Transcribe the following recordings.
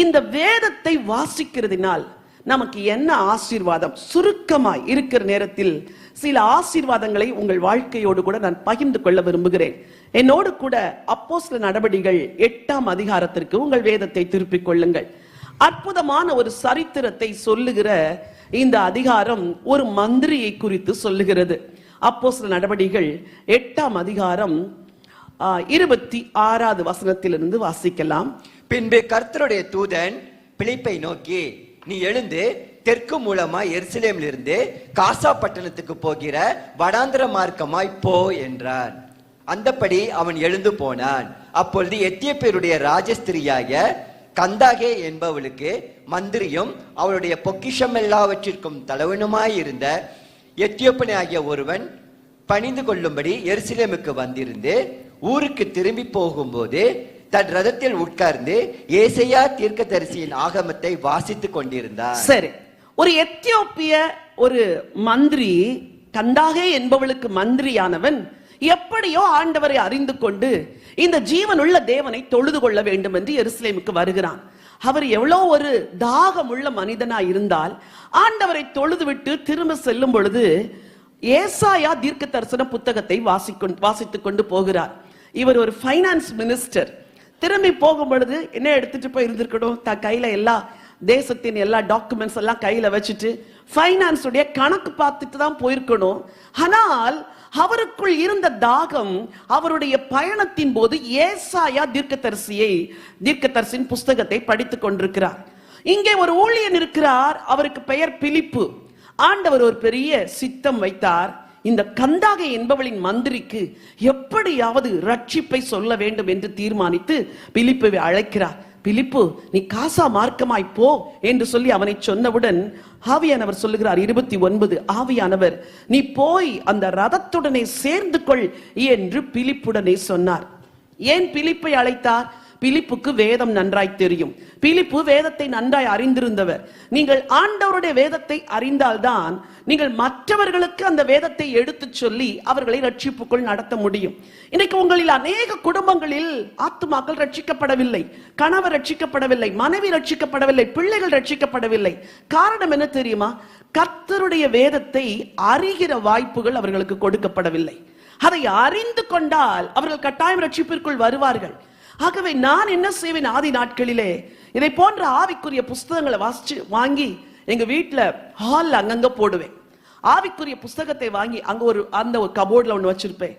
இந்த வேதத்தை வாசிக்கிறதுனால் நமக்கு என்ன ஆசீர்வாதம்? சுருக்கமாய் இருக்கிற நேரத்தில் சில ஆசீர்வாதங்களை உங்கள் வாழ்க்கையோடு கூட நான் பகிர்ந்து கொள்ள விரும்புகிறேன். என்னோடு கூட அப்போ சில நடவடிகள் எட்டாம் அதிகாரத்திற்கு உங்கள் வேதத்தை திருப்பிக் கொள்ளுங்கள். அற்புதமான ஒரு சரித்திரத்தை சொல்லுகிற இந்த அதிகாரம் ஒரு மந்திரியை குறித்து சொல்லுகிறது. அப்போ சில நடவடிகள் எட்டாம் அதிகாரம் இருபத்தி ஆறாவது வசனத்திலிருந்து வாசிக்கலாம். பின்பு கர்த்தருடைய தூதன் பிழைப்பை நோக்கி நீ எழுந்து தெற்கு மூலமாய் எருசலேமிலிருந்து காசா பட்டணத்துக்கு போகிற வடாந்திர மார்க்கமாய் போ என்றான். அந்தபடி அவன் எழுந்து போனான். அப்பொழுது எத்தியோப்பியருடைய ராஜஸ்திரியாக கந்தாகே என்பவளுக்கு மந்திரியும் அவளுடைய பொக்கிஷம் எல்லாவற்றிற்கும் தலைவனுமாயிருந்த எத்தியோப்பியனாகிய ஒருவன் பணிந்து கொள்ளும்படி எருசலேமுக்கு வந்திருந்து ஊருக்கு திரும்பி போகும்போது தன் ரதத்தில் உட்கார்ந்து ஏசையா தீர்க்கதரிசியின் ஆகமத்தை வாசித்துக் கொண்டிருந்தார். சரி. ஒரு எத்தியோப்பிய ஒரு மந்திரி கந்தாகே என்பவளுக்கு மந்திரியானவன் எப்படியோ ஆண்டவரை அறிந்து கொண்டு இந்த ஜீவனுள்ள தேவனை தொழுது கொள்ள வேண்டும் என்று எருசலேமுக்கு வருகிறான். அவர் எவ்வளோ ஒரு தாகம் உள்ள மனிதனா இருந்தால் ஆண்டவரை தொழுதுவிட்டு திரும்ப செல்லும் பொழுது ஏசாயா தீர்க்க தரிசன புத்தகத்தை வாசிக்கொண்டு வாசித்துக் கொண்டு போகிறார். இவர் ஒரு ஃபைனான்ஸ் மினிஸ்டர் திரும்பி போகும் பொழுது என்ன எடுத்துட்டு போய் இருந்திருக்கணும்? த கையில எல்லா தேசத்தின் எல்லா டாக்குமெண்ட்ஸ் எல்லாம் கையில வச்சுட்டு ஃபைனான்ஸுடைய கணக்கு பார்த்துட்டு தான் போயிருக்கணும். ஆனால் அவருக்குள் இருந்த தாகம் அவருடைய பயணத்தின் போது ஏசாயா தீர்க்கதரிசியை தீர்க்கதரிசின் புஸ்தகத்தை படித்துக் கொண்டிருக்கிறார். இங்கே ஒரு ஊழியன் இருக்கிறார். அவருக்கு பெயர் பிலிப்பு. ஆண்டவர் ஒரு பெரிய சித்தம் வைத்தார். இந்த கந்தாகை என்பவளின் மந்திரிக்கு எப்படியாவது ரட்சிப்பை சொல்ல வேண்டும் என்று தீர்மானித்து பிலிப்பை அழைக்கிறார். பிலிப்பு நீ காசா மார்க்கமாய் போ என்று சொல்லி அவனை சொன்னவுடன் ஆவியானவர் சொல்லுகிறார். இருபத்தி ஒன்பது ஆவியானவர் நீ போய் அந்த ரதத்துடனே சேர்ந்து கொள் என்று பிலிப்புடனே சொன்னார். ஏன் பிலிப்பை அழைத்தார்? பிலிப்புக்கு வேதம் நன்றாய் தெரியும். பிலிப்பு வேதத்தை நன்றாய் அறிந்திருந்தவர். நீங்கள் ஆண்டவருடைய வேதத்தை அறிந்தால்தான் நீங்கள் மற்றவர்களுக்கு அந்த வேதத்தை எடுத்துச் சொல்லி அவர்களை ரட்சிப்புக்குள் நடத்த முடியும். இன்னைக்கு உங்களில் அநேக குடும்பங்களில் ஆத்துமாக்கள் ரட்சிக்கப்படவில்லை கணவர் ரட்சிக்கப்படவில்லை மனைவி ரட்சிக்கப்படவில்லை பிள்ளைகள் ரட்சிக்கப்படவில்லை. காரணம் என்ன தெரியுமா? கர்த்தருடைய வேதத்தை அறிகிற வாய்ப்புகள் அவர்களுக்கு கொடுக்கப்படவில்லை. அதை அறிந்து கொண்டால் அவர்கள் கட்டாயம் ரட்சிப்பிற்குள் வருவார்கள். ஆகவே நான் என்ன செய்வேன் ஆதி நாட்களிலே? இதை போன்ற ஆவிக்குரிய புஸ்தகங்களை வாசிச்சு வாங்கி எங்க வீட்டில் ஹால்ல அங்கங்க போடுவேன். ஆவிக்குரிய புஸ்தகத்தை வாங்கி அங்க ஒரு அந்த ஒரு கபோர்டில் ஒன்று வச்சிருப்பேன்.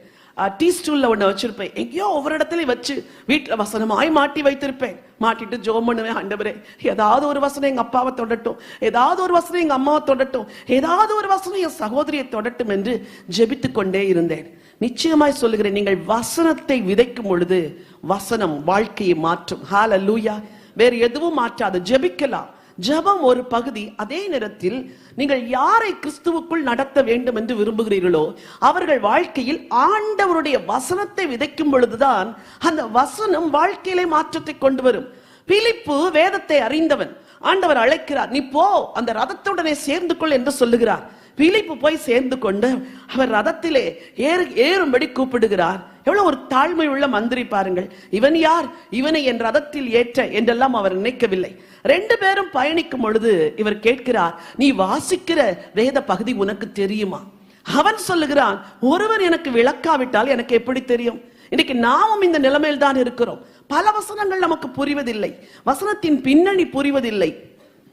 டீ ஸ்டூல்ல ஒண்ணு வச்சிருப்பேன். எங்கேயோ ஒவ்வொரு இடத்துலயும் வச்சு வீட்டுல வசனமாய் மாட்டி வைத்திருப்பேன். மாட்டிட்டு ஜோம் பண்ணுவேன் ஆண்டவரே. ஏதாவது ஒரு வசனம் எங்க அப்பாவை தொடட்டும். ஏதாவது ஒரு வசனம் எங்க அம்மாவை தொடட்டும். ஏதாவது ஒரு வசனம் என் சகோதரியை தொடட்டும் என்று ஜெபித்து கொண்டே இருந்தேன். நிச்சயமாய் சொல்லுகிறேன் நீங்கள் வசனத்தை விதைக்கும் பொழுது வசனம் வாழ்க்கையை மாற்றும். ஹால லூயா வேறு எதுவும் மாற்றாது. ஜெபிக்கலாம். ஜெபம் ஒரு பகுதி. அதே நேரத்தில் நீங்கள் யாரை கிறிஸ்துவுக்குள் நடத்த வேண்டும் என்று விரும்புகிறீர்களோ அவர்கள் வாழ்க்கையில் ஆண்டவருடைய வசனத்தை விதைக்கும் பொழுதுதான் அந்த வசனம் வாழ்க்கையிலே மாற்றத்தை கொண்டு வரும். பிலிப்பு வேதத்தை அறிந்தவன். ஆண்டவர் அழைக்கிறார் நீ போ அந்த ரதத்துடனே சேர்ந்து கொள் என்று சொல்லுகிறார். பிலிப்பு போய் சேர்ந்து கொண்டு அவர் ரதத்திலே ஏறு ஏறும்படி கூப்பிடுகிறார். எவ்வளவு ஒரு தாழ்மை உள்ள மந்திரி பாருங்கள். இவன் யார்? இவனை என் ரதத்தில் ஏற்ற என்றெல்லாம் அவர் நினைக்கவில்லை. ரெண்டு பேரும் பயணிக்கும் பொழுது இவர் கேட்கிறார் நீ வாசிக்கிற வேத பகுதி உனக்கு தெரியுமா? அவன் சொல்லுகிறான் ஒருவர் எனக்கு விளக்காவிட்டால் எனக்கு எப்படி தெரியும்? இன்னைக்கு நாமும் இந்த நிலைமையில் தான் இருக்கிறோம். பல வசனங்கள் நமக்கு புரிவதில்லை. வசனத்தின் பின்னணி புரிவதில்லை.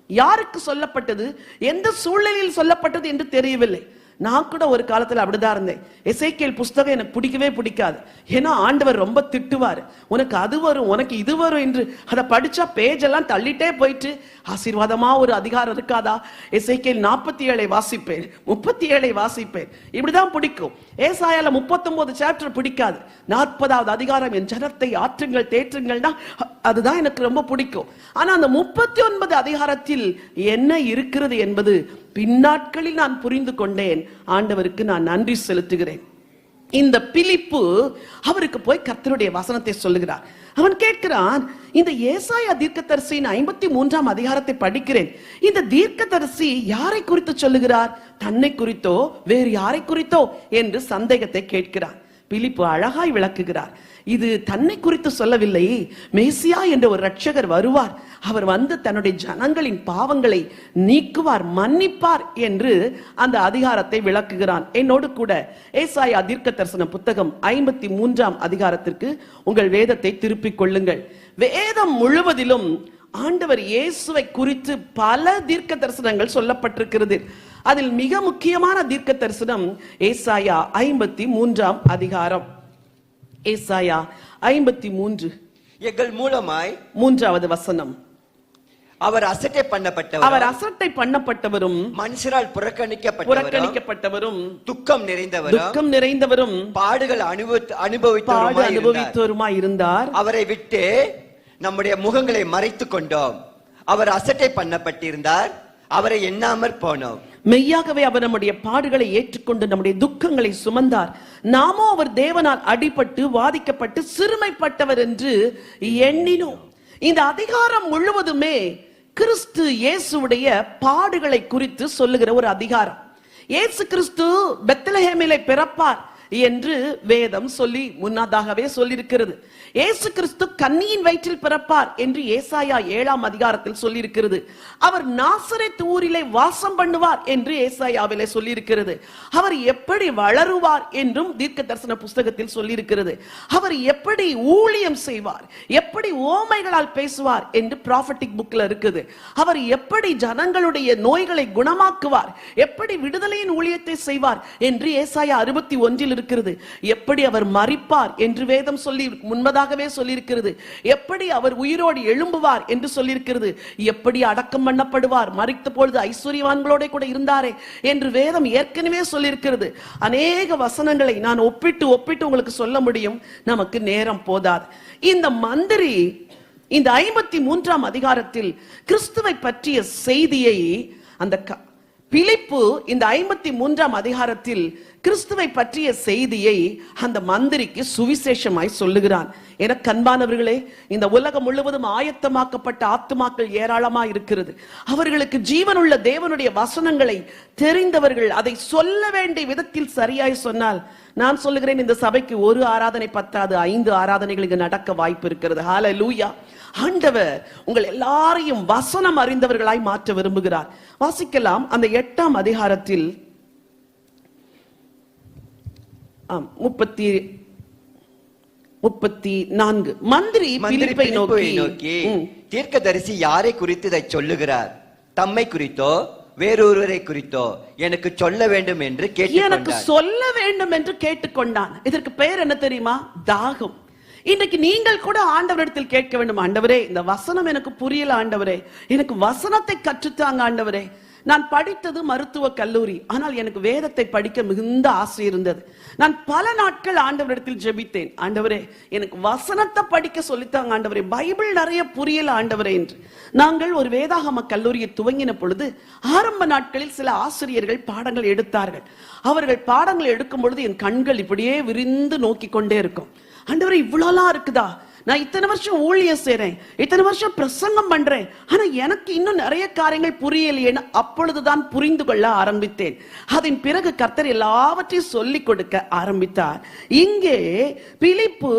யாருக்கு சொல்லப்பட்டது? எந்த சூழ்நிலையில் சொல்லப்பட்டது என்று தெரியவில்லை. நான் கூட ஒரு காலத்தில் அப்படிதான் இருந்தேன். எசேக்கியேல் புஸ்தகம் எனக்கு பிடிக்கவே பிடிக்காது. ஏன்னா ஆண்டவர் ரொம்ப திட்டுவார். உனக்கு அது வரும் உனக்கு இது வரும் என்று அதை படித்தா பேஜெல்லாம் தள்ளிட்டே போயிட்டு ஆசீர்வாதமாக ஒரு அதிகாரம் இருக்காதா? எசேக்கியேல் நாற்பத்தி ஏழை வாசிப்பேன் முப்பத்தி ஏழை வாசிப்பேன். இப்படிதான் பிடிக்கும். ஏசாயால முப்பத்தொன்பது சாப்டர் பிடிக்காது. நாற்பதாவது அதிகாரம் என் ஜனத்தை ஆற்றுங்கள் தேற்றுங்கள்னா அதுதான் எனக்கு ரொம்ப பிடிக்கும். ஆனா அந்த முப்பத்தி ஒன்பது அதிகாரத்தில் என்ன இருக்கிறது என்பது பின்னாட்களில் நான் புரிந்து கொண்டேன். ஆண்டவருக்கு நான் நன்றி செலுத்துகிறேன். இந்த பிலிப்பு அவருக்கு போய் கர்த்தருடைய வசனத்தை சொல்லுகிறார். அவன் கேட்கிறான் இந்த ஏசாயா தீர்க்கதரிசியின் ஐம்பத்தி மூன்றாம் அதிகாரத்தை படிக்கிறேன். இந்த தீர்க்கதரிசி யாரை குறித்து சொல்லுகிறார்? தன்னை குறித்தோ வேறு யாரை குறித்தோ என்று சந்தேகத்தை கேட்கிறார் பிலிப்பு அழகாய் விளக்குகிறார். இது தன்னை குறித்து சொல்லவில்லை. மேசியா என்ற ஒரு ரட்சகர் வருவார். அவர் வந்து தன்னுடைய ஜனங்களின் பாவங்களை நீக்குவார் மன்னிப்பார் என்று அந்த அதிகாரத்தை விளக்குகிறான். என்னோடு கூட ஏசாயா தீர்க்க தரிசன புத்தகம் ஐம்பத்தி மூன்றாம் அதிகாரத்திற்கு உங்கள் வேதத்தை திருப்பிக் கொள்ளுங்கள். வேதம் முழுவதிலும் ஆண்டவர் இயேசுவை குறித்து பல தீர்க்க தரிசனங்கள் சொல்லப்பட்டிருக்கிறது. அதில் மிக முக்கியமான தீர்க்க தரிசனம் ஏசாயா ஐம்பத்தி மூன்றாம் அதிகாரம். ஏசாயா ஐம்பத்தி மூன்று எங்கள் மூலமாய் மூன்றாவது வசனம். அவர் அசட்டை அவர் பண்ணப்பட்டவர் அசட்டை பண்ணப்பட்டவரும் மனுஷரால் புறக்கணிக்கப்பட்டவர் புறக்கணிக்கப்பட்டவரும் துக்கம் நிறைந்தவரும் துக்கம் நிறைந்தவரும் பாடுகள் அனுபவி பாடு அனுபவித்தவருமாய் இருந்தார். அவரை விட்டு நம்முடைய முகங்களை மறைத்துக் கொண்டோம். அவர் அசட்டை பண்ணப்பட்டிருந்தார். அவரை எண்ணாமற் போனோம். மெய்யாகவே அவர் நம்முடைய பாடுகளை ஏற்றுக்கொண்டு நம்முடைய துக்கங்களை சுமந்தார். நாமோ அவர் தேவனால் அடிபட்டு வாதிக்கப்பட்டு சிறுமைப்பட்டவர் என்று எண்ணினோம். இந்த அதிகாரம் முழுவதுமே கிறிஸ்து இயேசுடைய பாடுகளை குறித்து சொல்லுகிற ஒரு அதிகாரம். இயேசு கிறிஸ்து பெத்தலஹேமிலே பிறப்பார். என்று வேதம் சொல்லி முன்னதாகவே சொல்லியிருக்கிறது. ஏசு கிறிஸ்து கன்னியின் வயிற்றில் பிறப்பார் என்று ஏசாயா ஏழாம் அதிகாரத்தில் சொல்லியிருக்கிறது. அவர் நாசரேத் ஊரிலே வாசம் பண்ணுவார் என்று ஏசாயாவிலே சொல்லியிருக்கிறது. அவர் எப்படி வளருவார் என்றும் தீர்க்க தரிசன புஸ்தகத்தில் சொல்லியிருக்கிறது. அவர் எப்படி ஊழியம் செய்வார் எப்படி ஓமைகளால் பேசுவார் என்று ப்ராஃபட்டிக் புக்ல இருக்குது. அவர் எப்படி ஜனங்களுடைய நோய்களை குணமாக்குவார் எப்படி விடுதலையின் ஊழியத்தை செய்வார் என்று ஏசாயா அறுபத்தி ஒன்றில் இருக்கிறது. எப்படி அவர் மறிப்பார் என்று வேதம் சொல்லி முன்பதாகவே சொல்லியிருக்கிறது. எப்படி அவர் உயிரோடு எழும்புவார் என்று சொல்லியிருக்கிறது. எப்படி அடக்கம் பண்ணப்படுவார். மறித்த பொழுது ஐஸ்வர்யவான்களோட கூட இருந்தாரே என்று வேதம் ஏற்கனவே சொல்லியிருக்கிறது. அநேக வசனங்களை நான் ஒப்பிட்டு ஒப்பிட்டு உங்களுக்கு சொல்ல முடியும். நமக்கு நேரம் போதாது. இந்த மந்திரி இந்த ஐம்பத்தி மூன்றாம் அதிகாரத்தில் கிறிஸ்துவை பற்றிய செய்தியை அந்த பிலிப்பு இந்த ஐம்பத்தி மூன்றாம் அதிகாரத்தில் கிறிஸ்துவை பற்றிய செய்தியை அந்த மந்திரிக்கு சுவிசேஷமாய் சொல்லுகிறான். என கண்பானவர்களே இந்த உலகம் முழுவதும் ஆயத்தமாக்கப்பட்ட ஆத்துமாக்கள் ஏராளமா இருக்கிறது. அவர்களுக்கு ஜீவனுள்ள தேவனுடைய வசனங்களை தெரிந்தவர்கள் அதை சொல்ல வேண்டிய விதத்தில் சரியாய் சொன்னால் நான் சொல்லுகிறேன் இந்த சபைக்கு ஒரு ஆராதனை பத்தாது ஐந்து ஆராதனைகளுக்கு நடக்க வாய்ப்பு இருக்கிறது. ஹalleluya ஆண்டவர் உங்கள் எல்லாரையும் வசனம் அறிந்தவர்களாய் மாற்ற விரும்புகிறார். வாசிக்கலாம் அந்த எட்டாம் அதிகாரத்தில். முப்பத்தி முப்பத்தி நான்கு. மந்திரி பிலிப்பை நோக்கி தீர்க்கதரிசி யாரை குறித்து இதை சொல்லுகிறார்? தம்மை குறித்தோ வேறொருவரை குறித்தோ? எனக்கு சொல்ல வேண்டும் என்று எனக்கு சொல்ல வேண்டும் என்று கேட்டுக்கொண்டான். இதற்கு பெயர் என்ன தெரியுமா? தாகம். இன்றைக்கு நீங்கள் கூட ஆண்டவரிடத்தில் கேட்க வேண்டும் ஆண்டவரே இந்த வசனம் எனக்கு புரியல ஆண்டவரே. எனக்கு வசனத்தை கற்றுத்தாங்க ஆண்டவரே. நான் படித்தது மருத்துவ கல்லூரி. ஆனால் எனக்கு வேதத்தை படிக்க மிகுந்த ஆசை இருந்தது. நான் பல நாட்கள் ஆண்டவரிடத்தில் ஜெபித்தேன். ஆண்டவரே எனக்கு வசனத்தை படிக்க சொல்லித்தாங்க ஆண்டவரே. பைபிள் நிறைய புரியல ஆண்டவரே என்று. நாங்கள் ஒரு வேதாகம கல்லூரியை துவங்கின பொழுது ஆரம்ப நாட்களில் சில ஆசிரியர்கள் பாடங்கள் எடுத்தார்கள். அவர்கள் பாடங்கள் எடுக்கும் பொழுது என் கண்கள் இப்படியே விரிந்து நோக்கி கொண்டே இருக்கும். ஆண்டவரே இவ்வளோலாம் இருக்குதா? நான் இத்தனை வருஷம் ஊழியம் செய்றேன் இத்தனை வருஷம் பிரசங்கம் பண்றேன் ஆனா எனக்கு இன்னும் நிறைய காரியங்கள் புரியலையேன்னு அப்பொழுதுதான் புரிந்து கொள்ள ஆரம்பித்தேன். அதன் பிறகு கர்த்தர் எல்லாவற்றையும் சொல்லிக் கொடுக்க ஆரம்பித்தார். இங்கே பிலிப்பு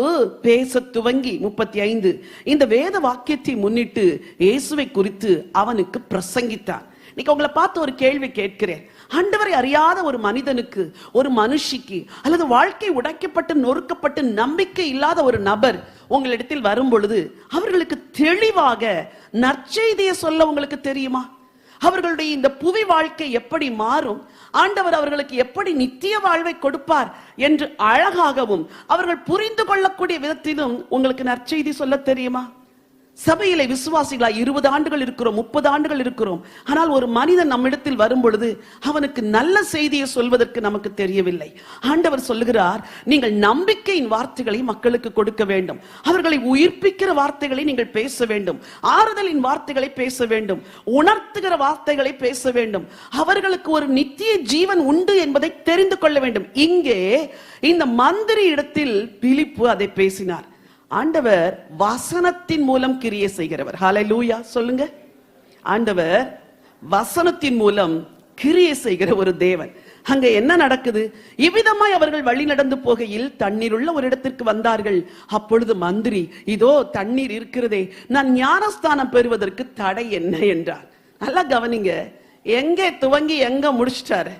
பேச துவங்கி முப்பத்தி ஐந்து இந்த வேத வாக்கியத்தை முன்னிட்டு இயேசுவை குறித்து அவனுக்கு பிரசங்கித்தார். இன்னைக்கு உங்களை பார்த்து ஒரு கேள்வி கேட்கிறேன். ஆண்டவரை அறியாத ஒரு மனிதனுக்கு ஒரு மனுஷிக்கு அல்லது வாழ்க்கை உடைக்கப்பட்டு நொறுக்கப்பட்டு நம்பிக்கை இல்லாத ஒரு நபர் உங்களிடத்தில் வரும் பொழுது அவர்களுக்கு தெளிவாக நற்செய்தியை சொல்ல உங்களுக்கு தெரியுமா? அவர்களுடைய இந்த புவி வாழ்க்கை எப்படி மாறும்? ஆண்டவர் அவர்களுக்கு எப்படி நித்திய வாழ்வை கொடுப்பார் என்று அழகாகவும் அவர்கள் புரிந்து கொள்ளக்கூடிய விதத்திலும் உங்களுக்கு நற்செய்தி சொல்ல தெரியுமா? சபையிலே விசுவாசிகளா இருபது ஆண்டுகள் இருக்கிறோம் முப்பது ஆண்டுகள் இருக்கிறோம். ஆனால் ஒரு மனிதன் நம்மிடத்தில் வரும் பொழுது அவனுக்கு நல்ல செய்தியை சொல்வதற்கு நமக்கு தெரியவில்லை. ஆண்டவர் சொல்லுகிறார் நீங்கள் நம்பிக்கையின் வார்த்தைகளை மக்களுக்கு கொடுக்க வேண்டும். அவர்களை உயிர்ப்பிக்கிற வார்த்தைகளை நீங்கள் பேச வேண்டும். ஆறுதலின் வார்த்தைகளை பேச வேண்டும். உணர்த்துகிற வார்த்தைகளை பேச வேண்டும். அவர்களுக்கு ஒரு நித்திய ஜீவன் உண்டு என்பதை தெரிந்து கொள்ள வேண்டும். இங்கே இந்த மந்திரி இடத்தில் பிலிப்பு அதை பேசினார். ஆண்டவர் வசனத்தின் மூலம் கிரியை செய்கிறவர். ஹalleluya சொல்லுங்க. ஆண்டவர் வசனத்தின் மூலம் கிரியை செய்கிற ஒரு தேவன். அங்க என்ன நடக்குது? இவ்விதமாய் அவர்கள் வழி நடந்து போகையில் தண்ணீர் உள்ள ஒரு இடத்திற்கு வந்தார்கள். அப்பொழுது மந்திரி இதோ தண்ணீர் இருக்கிறதே நான் ஞானஸ்தானம் பெறுவதற்கு தடை என்ன என்றார். நல்லா கவனிங்க. எங்கே துவங்கி எங்க முடிச்சிட்டாரு?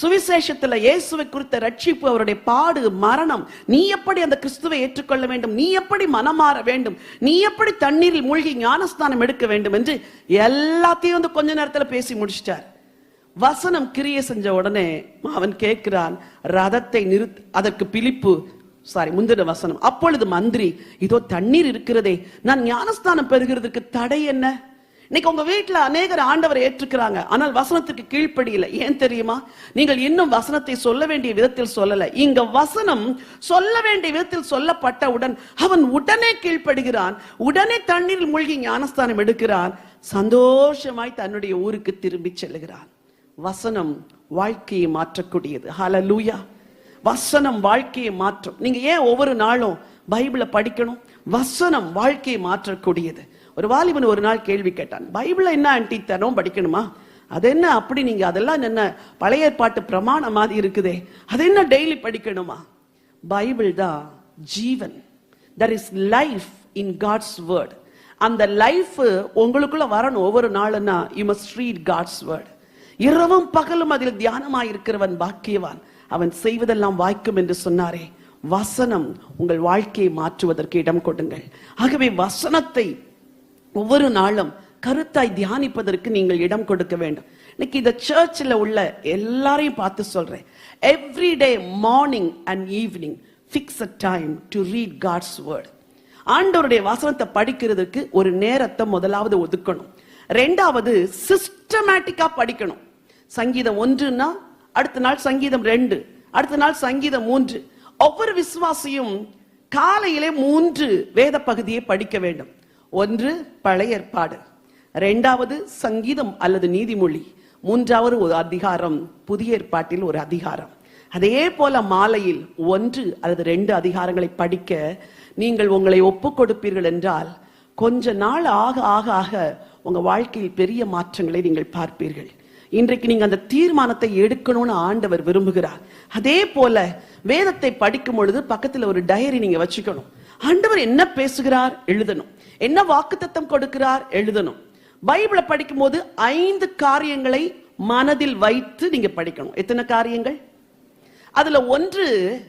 சுவிசேஷத்தில் இயேசுவை குறித்த ரட்சிப்பு அவருடைய பாடு மரணம். நீ எப்படி அந்த கிறிஸ்துவை ஏற்றுக்கொள்ள வேண்டும்? நீ எப்படி மனமாற வேண்டும்? நீ எப்படி தண்ணீரில் மூழ்கி ஞானஸ்தானம் எடுக்க வேண்டும் என்று எல்லாத்தையும் வந்து கொஞ்ச நேரத்தில் பேசி முடிச்சிட்டார். வசனம் கிரிய செஞ்ச உடனே அவன் கேட்கிறான் ரதத்தை நிறுத் அதற்கு பிலிப்பு சாரி முந்தின வசனம். அப்பொழுது மந்திரி இதோ தண்ணீர் இருக்கிறதே நான் ஞானஸ்தானம் பெறுகிறதுக்கு தடை என்ன? இன்னைக்கு உங்க வீட்டில் அநேகர் ஆண்டவரை ஏற்றுக்கிறாங்க. ஆனால் வசனத்துக்கு கீழ்ப்படியில. ஏன் தெரியுமா? நீங்கள் இன்னும் வசனத்தை சொல்ல வேண்டிய விதத்தில் சொல்லல. இங்க வசனம் சொல்ல வேண்டிய விதத்தில் சொல்லப்பட்டவுடன் அவன் உடனே கீழ்ப்படுகிறான். உடனே தண்ணீரில் மூழ்கி ஞானஸ்தானம் எடுக்கிறான். சந்தோஷமாய் தன்னுடைய ஊருக்கு திரும்பி செல்கிறான். வசனம் வாழ்க்கையை மாற்றக்கூடியது. ஹalleluya வசனம் வாழ்க்கையை மாற்றும். நீங்க ஏன் ஒவ்வொரு நாளும் பைபிளை படிக்கணும்? வசனம் வாழ்க்கையை மாற்றக்கூடியது. ஒரு வாலிபன் ஒரு நாள் கேள்வி கேட்டான். பைபிள என்ன ஆன்டி தரம் படிக்கணுமா? அது என்ன அப்படி நீங்க அதெல்லாம் என்ன பழைய ஏற்பாட்டு பிரமாணம் மாதிரி இருக்குதே. அது என்ன டெய்லி படிக்கணுமா? பைபிள் தான் ஜீவன். There is life in God's word அந்த லைஃப் உங்களுக்குள்ள வரணும். ஒவ்வொரு நாளுன்னா you must read God's word இரவும் பகலும் அதில் தியானமாக இருக்கிறவன் பாக்கியவான். அவன் செய்வதெல்லாம் வாய்க்கும் என்று சொன்னாரே. வசனம் உங்கள் வாழ்க்கையை மாற்றுவதற்கு இடம் கொடுங்கள். ஆகவே வசனத்தை ஒவ்வொரு நாளும் கருத்தாய் தியானிப்பதற்கு நீங்கள் இடம் கொடுக்க வேண்டும். இன்னைக்கு இந்த சர்ச்சில் உள்ள எல்லாரையும் பார்த்து சொல்றேன். Every day morning and evening fix a time to read God's word ஆண்டவருடைய வசனத்தை படிக்கிறதுக்கு ஒரு நேரத்தை முதலாவது ஒதுக்கணும். ரெண்டாவது சிஸ்டமேட்டிக்கா படிக்கணும். சங்கீதம் ஒன்றுன்னா அடுத்த நாள் சங்கீதம் ரெண்டு அடுத்த நாள் சங்கீதம் மூன்று. ஒவ்வொரு விசுவாசியும் காலையிலே மூன்று வேத பகுதியை படிக்க வேண்டும். ஒன்று பழைய ஏற்பாடு ரெண்டாவது சங்கீதம் அல்லது நீதிமொழி மூன்றாவது ஒரு அதிகாரம் புதிய ஏற்பாட்டில் ஒரு அதிகாரம். அதே போல மாலையில் ஒன்று அல்லது ரெண்டு அதிகாரங்களை படிக்க நீங்கள் உங்களை ஒப்பு கொடுப்பீர்கள் என்றால் கொஞ்ச நாள் ஆக ஆக ஆக உங்க வாழ்க்கையில் பெரிய மாற்றங்களை நீங்கள் பார்ப்பீர்கள். இன்றைக்கு நீங்க அந்த தீர்மானத்தை எடுக்கணும்னு ஆண்டவர் விரும்புகிறார். அதே போல வேதத்தை படிக்கும் பொழுது பக்கத்துல ஒரு டயரி நீங்க வச்சுக்கணும். ஆண்டவர் என்ன பேசுகிறார்? எழுதணும். என்ன வாக்குத்தத்தம் கொடுக்கிறார்? எழுதணும். பைபிளை படிக்கும் போது ஐந்து காரியங்களை மனதில் வைத்து நீங்க படிக்கணும். எத்தனை காரியங்கள்? அதுல ஒன்று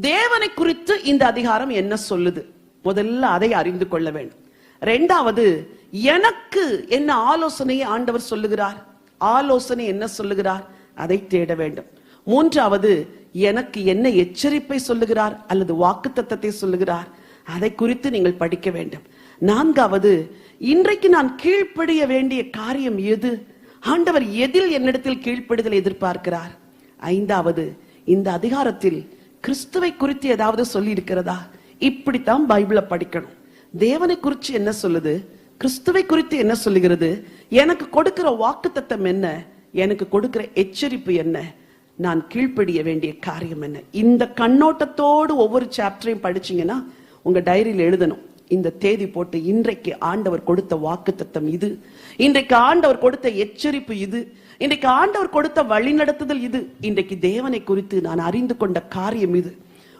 தேவனை குறித்து இந்த அதிகாரம் என்ன சொல்லுது? முதல்ல அதை அறிந்து கொள்ள வேண்டும். ரெண்டாவது எனக்கு என்ன ஆலோசனையை ஆண்டவர் சொல்லுகிறார்? ஆலோசனை என்ன சொல்லுகிறார்? அதை தேட வேண்டும். மூன்றாவது எனக்கு என்ன எச்சரிப்பை சொல்லுகிறார் அல்லது வாக்கு சொல்லுகிறார்? அதை குறித்து நீங்கள் படிக்க வேண்டும். நான்காவது இன்றைக்கு நான் கீழ்ப்படிய வேண்டிய காரியம் எது? ஆண்டவர் எதில் என்னிடத்தில் கீழ்ப்படுதல் எதிர்பார்க்கிறார்? ஐந்தாவது இந்த அதிகாரத்தில் கிறிஸ்துவை குறித்து ஏதாவது சொல்லி இருக்கிறதா இப்படித்தான் பைபிளை படிக்கணும். தேவனை குறித்து என்ன சொல்லுது? கிறிஸ்துவை குறித்து என்ன சொல்லுகிறது? எனக்கு கொடுக்கிற வாக்குத்தத்தம் என்ன? எனக்கு கொடுக்கிற எச்சரிப்பு என்ன? நான் கீழ்ப்படிய வேண்டிய காரியம் என்ன? இந்த கண்ணோட்டத்தோடு ஒவ்வொரு சாப்டரையும் படிச்சீங்கன்னா உங்க டைரியில் எழுதணும். இந்த தேதி போட்டு இன்றைக்கு ஆண்டவர் கொடுத்த வாக்குத்தத்தம் இது. இன்றைக்கு ஆண்டவர் கொடுத்த எச்சரிப்பு இது. இன்றைக்கு ஆண்டவர் கொடுத்த வழிநடத்துதல் இது. இன்றைக்கு தேவனை குறித்து நான் அறிந்து கொண்ட காரியம் இது.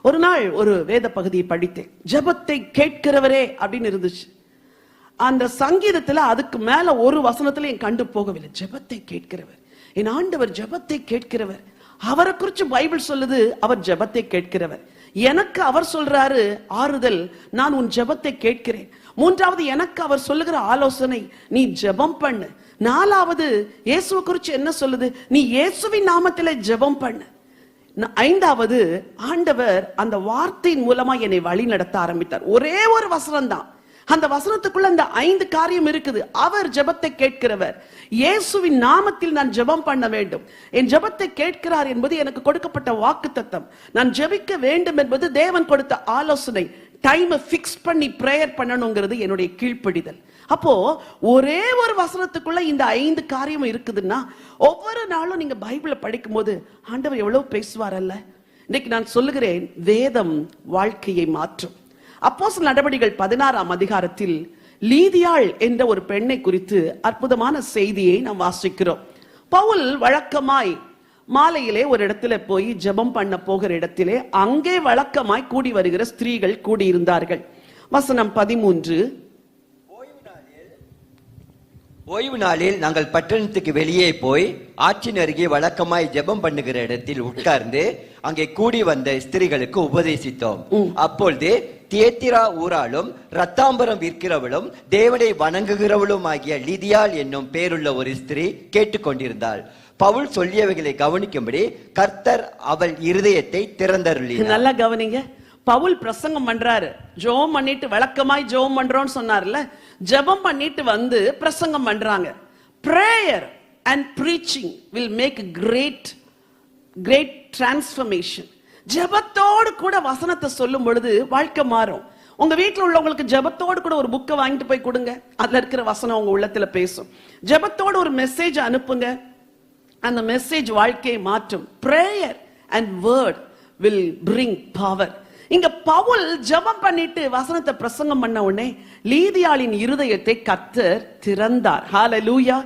ஒரு நாள் ஒரு வேத பகுதியை படித்தேன். ஜெபத்தை கேட்கிறவரே அப்படின்னு இருந்துச்சு. அந்த சங்கீதத்துல அதுக்கு மேல ஒரு வசனத்துல என் கண்டு போகவில்லை. ஜெபத்தை கேட்கிறவர். என் ஆண்டவர் ஜெபத்தை கேட்கிறவர். அவரை குறிச்சு பைபிள் சொல்லுது அவர் ஜெபத்தை கேட்கிறவர். எனக்கு அவர் சொல்றாரு ஆறுதல் நான் உன் ஜெபத்தை கேட்கிறேன். மூன்றாவது எனக்கு அவர் சொல்லுகிற ஆலோசனை நீ ஜெபம் பண்ணு. நாலாவது இயேசுவை குறிச்சு என்ன சொல்லுது? நீ இயேசுவின் நாமத்தில ஜெபம் பண்ணு. ஐந்தாவது ஆண்டவர் அந்த வார்த்தையின் மூலமா என்னை வழி நடத்த ஆரம்பித்தார். ஒரே ஒரு வசனம் தான் அந்த வசனத்துக்குள்ள அந்த ஐந்து காரியம் இருக்குது. அவர் ஜெபத்தை கேட்கிறவர். இயேசுவின் நாமத்தில் நான் ஜெபம் பண்ண வேண்டும். என் ஜெபத்தை கேட்கிறார் என்பது எனக்கு கொடுக்கப்பட்ட வாக்கு நான் ஜெபிக்க வேண்டும் என்பது தேவன் கொடுத்த ஆலோசனை. டைமை ஃபிக்ஸ் பண்ணி பிரேயர் பண்ணணுங்கிறது என்னுடைய கீழ்ப்படிதல். அப்போ ஒரே ஒரு வசனத்துக்குள்ள இந்த ஐந்து காரியம் இருக்குதுன்னா ஒவ்வொரு நாளும் நீங்க பைபிளை படிக்கும்போது ஆண்டவர் எவ்வளவு பேசுவாரல்ல? இன்னைக்கு நான் சொல்லுகிறேன் வேதம் வாழ்க்கையை மாற்றும். அப்போஸ் நடவடிகள் பதினாறாம் அதிகாரத்தில் லீதியாள் என்ற ஒரு பெண்ணை குறித்து அற்புதமான செய்தியை நாம் வாசிக்கிறோம். பவுல் வழக்கமாய் மாலையிலே ஒரு இடத்துல போய் ஜெபம் பண்ண போகிற இடத்திலே அங்கே வழக்கமாய் கூடி வருகிற ஸ்திரீகள் கூடியிருந்தார்கள். வசனம் பதிமூன்று ஓய்வு நாளில் நாங்கள் பட்டணத்துக்கு வெளியே போய் ஆற்றின் அருகே வழக்கமாய் ஜெபம் பண்ணுகிற இடத்தில் உட்கார்ந்து அங்கே கூடி வந்த ஸ்திரீகளுக்கு உபதேசித்தோம். அப்பொழுது தியேத்திரா ஊராலும் ரத்தாம்பரம் விற்கிறவளும் தேவனை வணங்குகிறவளும் ஆகிய லிதியாள் என்னும் பேருள்ள ஒரு ஸ்திரீ கேட்டுக்கொண்டிருந்தாள். பவுல் சொல்லியவைகளை கவனிக்கும்படி கர்த்தர் அவள் இருதயத்தை திறந்தருளினார். நல்லா கவனிங்க. பவுல் பிரசங்கம் பண்றாரு. ஜெபம் பண்ணிட்டு வழக்கமாய் ஜெபம் பண்றோம்னு சொன்னார்ல. ஜெபம் பண்ணிட்டு வந்து பிரசங்கம் பண்றாங்க. Prayer and preaching will make great great transformation ஜெபத்தோடு கூட வசனத்தை சொல்லும் பொழுது வாழ்க்கை மாறும். உங்க வீட்டில் உள்ளவங்களுக்கு ஜெபத்தோடு கூட ஒரு புக்கை வாங்கிட்டு போய் கொடுங்க. அதுல இருக்கிற வசனம் உங்க உள்ளத்துல பேசும். ஜெபத்தோடு ஒரு மெசேஜ் அனுப்புங்க. அந்த மெசேஜ் வாழ்க்கையை மாற்றும். Prayer and word will bring power இங்க பவுல் ஜபம் பண்ணிட்டு வசனத்தை பிரசங்கம் பண்ண உடனே லீதியாளின் இருதயத்தை கத்தர் திறந்தார். ஹால லூயா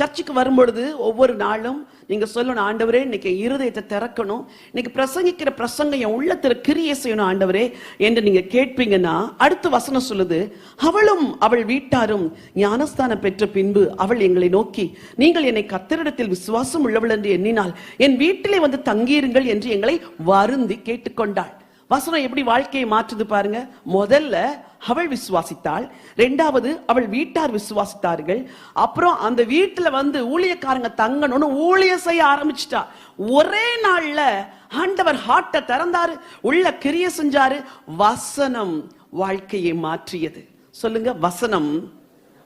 சர்ச்சுக்கு வரும்பொழுது ஒவ்வொரு நாளும் நீங்க சொல்லணும் ஆண்டவரே இன்னைக்கு இருதயத்தை திறக்கணும். இன்னைக்கு பிரசங்கிக்கிற பிரசங்க என் உள்ளத்துல கிரியை செய்யணும் ஆண்டவரே என்று நீங்க கேட்பீங்கன்னா அடுத்த வசனம் சொல்லுது அவளும் அவள் வீட்டாரும் ஞானஸ்தானம் பெற்ற பின்பு அவள் எங்களை நோக்கி நீங்கள் என்னை கத்தரிடத்தில் விசுவாசம் உள்ளவள் என்று எண்ணினால் என் வீட்டிலே வந்து தங்கியிருங்கள் என்று எங்களை வருந்தி கேட்டுக்கொண்டாள். வசனம் எப்படி வாழ்க்கையை மாற்றுது பாருங்க. முதல்ல அவள் விசுவாசித்தாள். ரெண்டாவது அவள் வீட்டார் விசுவாசித்தார்கள். அப்புறம் அந்த வீட்டுல வந்து ஊழியக்காரங்க தங்கணும்னு ஊழிய செய்ய ஆரம்பிச்சிட்டா. ஒரே நாள்ல ஆண்டவர் ஹார்ட்டை திறந்தாரு. உள்ள கிரிய செஞ்சாரு. வசனம் வாழ்க்கையை மாற்றியது. சொல்லுங்க வசனம்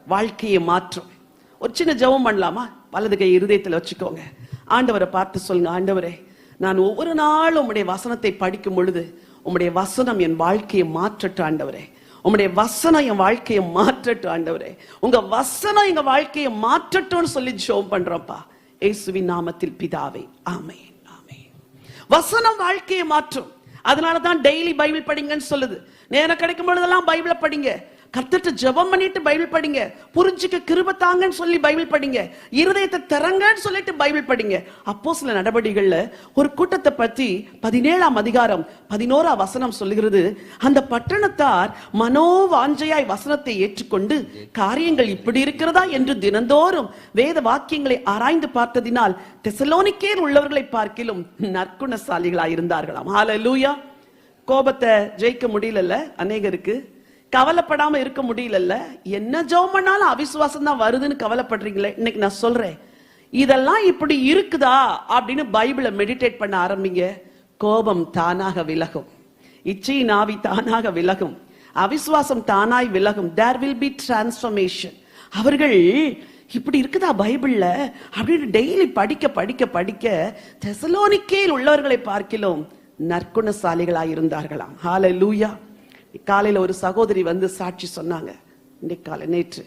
வாழ்க்கையை மாற்றும். ஒரு சின்ன ஜெபம் பண்ணலாமா? வலது கை இருதயத்துல வச்சுக்கோங்க. ஆண்டவரை பார்த்து சொல்லுங்க ஆண்டவரே நான் ஒவ்வொரு நாளும் உம்முடைய வசனத்தை படிக்கும் பொழுது உம்முடைய வசனம் என் வாழ்க்கையை மாற்றட்டும் ஆண்டவரே. உம்முடைய வசனம் என் வாழ்க்கையை மாற்றட்டும் ஆண்டவரே. உங்க வசனம் எங்க வாழ்க்கையை மாற்றட்டும்னு சொல்லி ஜோம் பண்றோம்ப்பா இயேசுவின் நாமத்தில் பிதாவே ஆமே ஆமே வசனம் வாழ்க்கையை மாற்றும். அதனால தான் டெய்லி பைபிள் படிங்கன்னு சொல்லுது. நேரம் கிடைக்கும் பொழுதெல்லாம் பைபிளை படிங்க. கத்துட்டு ஜெபம் பண்ணிட்டு பைபிள் படிங்க. புரிஞ்சுக்க கிருப தாங்கன்னு சொல்லி பைபிள் படிங்க. இருதயத்தை திறங்கன்னு சொல்லிட்டு பைபிள் படிங்க. அப்போ சில நடவடிக்கைகள்ல ஒரு கூட்டத்தை பத்தி பதினேழாம் அதிகாரம் பதினோரா வசனம் சொல்லுகிறது. அந்த பட்டணத்தார் மனோவாஞ்சையாய் வசனத்தை ஏற்றுக்கொண்டு காரியங்கள் இப்படி இருக்கிறதா என்று தினந்தோறும் வேத வாக்கியங்களை ஆராய்ந்து பார்த்ததினால் தெசலோனிக்கேர் உள்ளவர்களை பார்க்கிலும் நற்குணசாலிகளாய் இருந்தார்களாம் ஹalleluya கோபத்தை ஜெயிக்க முடியல அநேகருக்கு கவலைப்படாம இருக்க முடியலல்ல. என்ன ஜெபம் பண்ணாலும் அவிசுவாசம் தான் வருதுன்னு கவலைப்படுறீங்களே? இன்னைக்கு நான் சொல்றேன். இதெல்லாம் இப்படி இருக்குதா அப்படின்னு பைபிளை மெடிடேட் பண்ண ஆரம்பிங்க. கோபம் தானாக விலகும். இச்சையின் ஆவி தானாக விலகும். அவிசுவாசம் தானாய் விலகும். தேர் வில் பி டிரான்ஸ்ஃபர்மேஷன் அவர்கள் இப்படி இருக்குதா பைபிள்ல? அப்படின்னு டெய்லி படிக்க படிக்க படிக்க தெசலோனிக்கேயில் உள்ளவர்களை பார்க்கிலும் நற்குணசாலிகளாய் இருந்தார்களாம் லூயா காலையில் ஒரு சகோதரி வந்து சாட்சி சொன்னாங்க. இன்னைக்கு காலை நேற்று.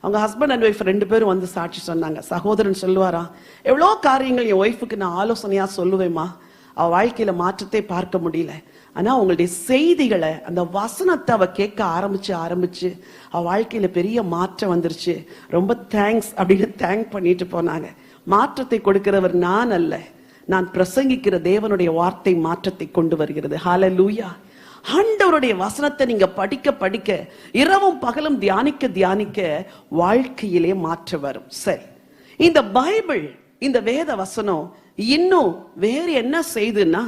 அவங்க ஹஸ்பண்ட் அண்ட் ஒய்ஃப் ரெண்டு பேரும் வந்து சாட்சி சொன்னாங்க. சகோதரன் சொல்லுவாரா எவ்வளோ காரியங்கள் என் ஒய்ஃபுக்கு நான் ஆலோசனையா சொல்லுவேம்மா. அவ வாழ்க்கையில மாற்றத்தை பார்க்க முடியல. ஆனா உங்களுடைய செய்திகளை அந்த வசனத்தை அவ கேட்க ஆரம்பிச்சு ஆரம்பிச்சு அவ வாழ்க்கையில பெரிய மாற்றம் வந்துருச்சு. ரொம்ப தேங்க்ஸ் அப்படின்னு தேங்க் பண்ணிட்டு போனாங்க. மாற்றத்தை கொடுக்கிறவர் நான் அல்ல. நான் பிரசங்கிக்கிற தேவனுடைய வார்த்தை மாற்றத்தை கொண்டு வருகிறது. ஹால லூயா ஆண்டவருடைய வசனத்தை நீங்க படிக்க படிக்க இரவும் பகலும் தியானிக்க தியானிக்க வாழ்க்கையிலே மாற்ற வரும். சரி. இந்த பைபிள் இந்த வேத வசனம் இன்னும் வேறு என்ன செய்துன்னா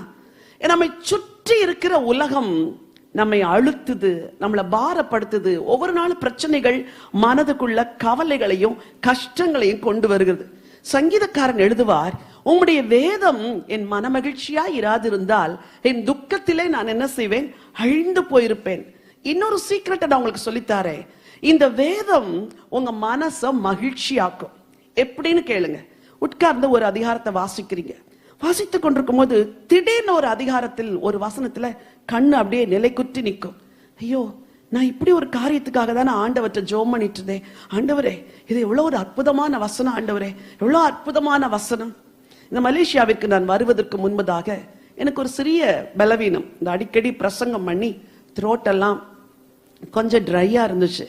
நம்மை சுற்றி இருக்கிற உலகம் நம்மை அழுத்துது நம்மளை பாரப்படுத்துது. ஒவ்வொரு நாளும் பிரச்சனைகள் மனதுக்குள்ள கவலைகளையும் கஷ்டங்களையும் கொண்டு வருகிறது. சங்கீதக்காரன் எழுதுவார் உம்முடைய வேதம் என் மனமகிழ்ச்சியா இராதிருந்தால் என் துக்கத்திலே நான் என்ன செய்வேன்? அழிந்து போயிருப்பேன். இன்னொரு சீக்கிரட்டை நான் உங்களுக்கு சொல்லித்தாரேன் இந்த வேதம் உங்க மனச மகிழ்ச்சியாக்கும். எப்படின்னு கேளுங்க. உட்கார்ந்து ஒரு அதிகாரத்தை வாசிக்கிறீங்க. வாசித்து கொண்டிருக்கும் போது திடீர்னு ஒரு அதிகாரத்தில் ஒரு வசனத்துல கண்ணு அப்படியே நிலைக்குற்றி நிற்கும். ஐயோ நான் இப்படி ஒரு காரியத்துக்காக தானே ஆண்டவற்றை ஜோம் பண்ணிட்டு இருந்தேன். ஆண்டவரே இது எவ்வளவு ஒரு அற்புதமான வசனம் ஆண்டவரே. எவ்வளவு அற்புதமான வசனம். இந்த மலேசியாவிற்கு நான் வருவதற்கு முன்பதாக எனக்கு ஒரு சிறிய பலவீனம். இந்த அடிக்கடி பிரசங்கம் பண்ணி த்ரோட்டெல்லாம் கொஞ்சம் ட்ரையாக இருந்துச்சு.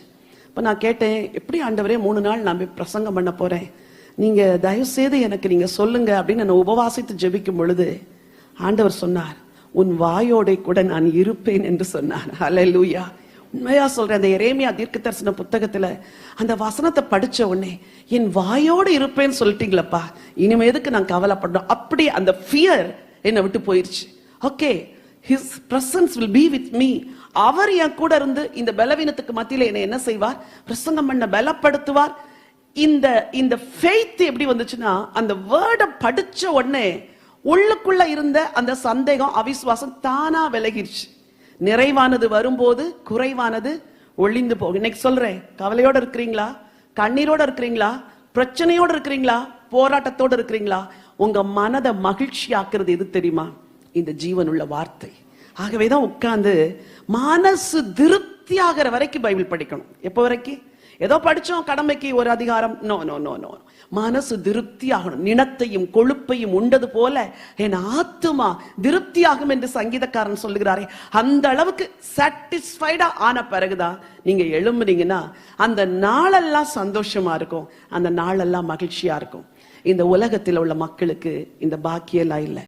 இப்போ நான் கேட்டேன் எப்படி ஆண்டவரே மூணு நாள் நான் போய் பிரசங்கம் பண்ண போகிறேன் நீங்கள் தயவு செய்து எனக்கு நீங்கள் சொல்லுங்கள் அப்படின்னு நான் உபவாசித்து ஜெபிக்கும் பொழுது ஆண்டவர் சொன்னார் உன் வாயோடை கூட நான் இருப்பேன் என்று சொன்னார். ஹalleluya. உண்மையா சொல்றேன் அந்த எரேமியா தீர்க்க தரிசன புத்தகத்துல அந்த வசனத்தை படிச்ச உடனே என் வாயோடு இருப்பேன்னு சொல்லிட்டீங்களப்பா இனிமே எதுக்கு நான் கவலைப்படணும்? அப்படி அந்த ஃபியர் என்னை விட்டு போயிருச்சு. Okay his presence will be with me அவர் என் கூட இருந்து இந்த பலவீனத்துக்கு மத்தியில் என்னை என்ன செய்வார்? பிரசங்கம் பண்ண பலப்படுத்துவார். இந்த இந்த ஃபெய்த் எப்படி வந்துச்சுன்னா அந்த வேர்டை படிச்ச உடனே உள்ளுக்குள்ள இருந்த அந்த சந்தேகம் அவிசுவாசம் தானா விலகிருச்சு. நிறைவானது வரும்போது குறைவானது ஒளிந்து போகும் இன்னைக்கு சொல்றேன். கவலையோட இருக்கிறீங்களா? கண்ணீரோட இருக்கிறீங்களா? பிரச்சனையோட இருக்கிறீங்களா? போராட்டத்தோட இருக்கிறீங்களா? உங்க மனதை மகிழ்ச்சி ஆக்குறது எது தெரியுமா? இந்த ஜீவனுள்ள வார்த்தை. ஆகவேதான் உட்கார்ந்து மனசு திருப்தி ஆகிற வரைக்கும் பைபிள் படிக்கணும். எப்போ வரைக்கும்? ஏதோ படிச்சோம் கடமைக்கு ஒரு அதிகாரம். நோ நோ நோ நோ மனசு திருப்தி ஆகணும் நினத்தையும் கொழுப்பையும் உண்டது போல என் ஆத்துமா திருப்தியாகும் என்று சங்கீதக்காரன் சொல்லுகிறாரே அந்த அளவுக்கு சாட்டிஸ்ஃபைடா ஆன பிறகுதான் நீங்க எழும்புனீங்கன்னா அந்த நாளெல்லாம் சந்தோஷமா இருக்கும் அந்த நாளெல்லாம் மகிழ்ச்சியா இருக்கும். இந்த உலகத்தில் உள்ள மக்களுக்கு இந்த பாக்கியெல்லாம் இல்லை.